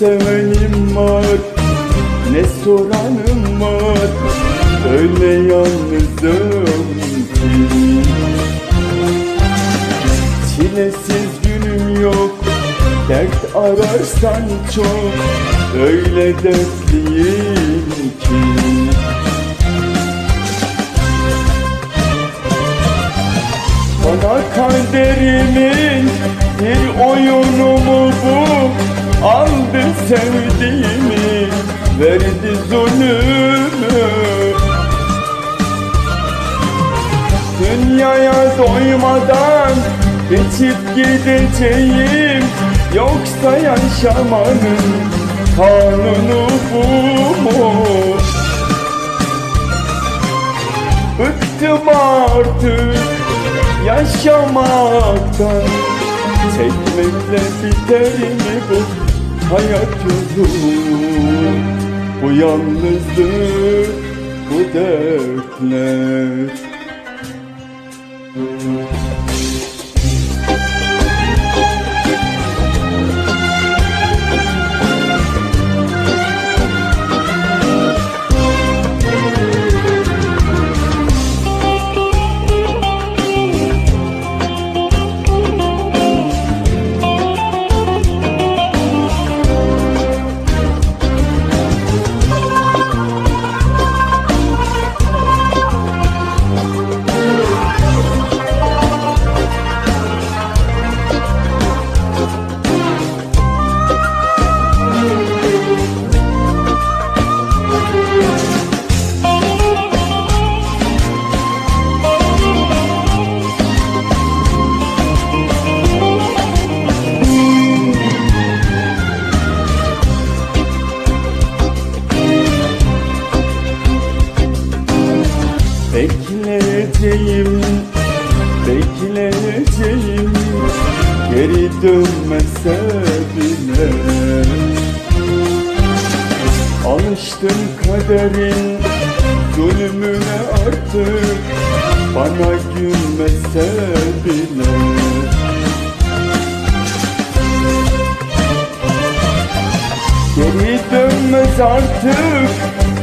sevenim var Ne soranım var Öyle yalnızım. Ki Çilesiz günüm yok Dert ararsan çok Öyle dertliyim ki. Bana kaderimin bir oyunu mu bu? Aldı sevdiğimi verdi zulümü Dünyaya doymadan geçip gideceğim Yoksa yaşamanın kanunu bu mu? Bıktım artık yaşamaktan Çekmekle biter mi bu hayat yolu Bu yalnızlık, bu dertler Alıştım kaderin zulmüne artık. Bana gülmese bile. Geri dönmez artık.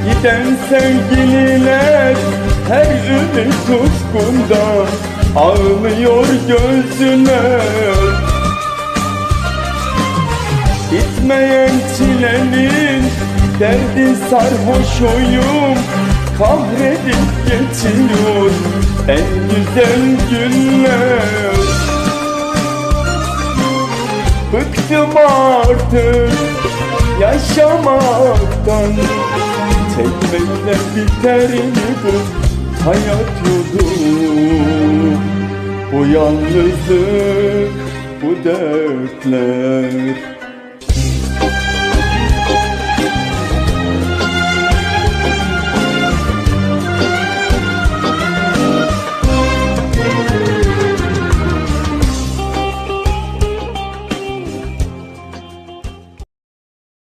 Giden sevgililer Her ümit tutkunda ağlıyor gözüne. Bitmeyen çilenin derdi sarhoşuyum Kahredip geçiyor en güzel günler. Bıktım artık yaşamaktan Çekmekle biter bu hayat yolu? Bu yalnızlık, bu dertler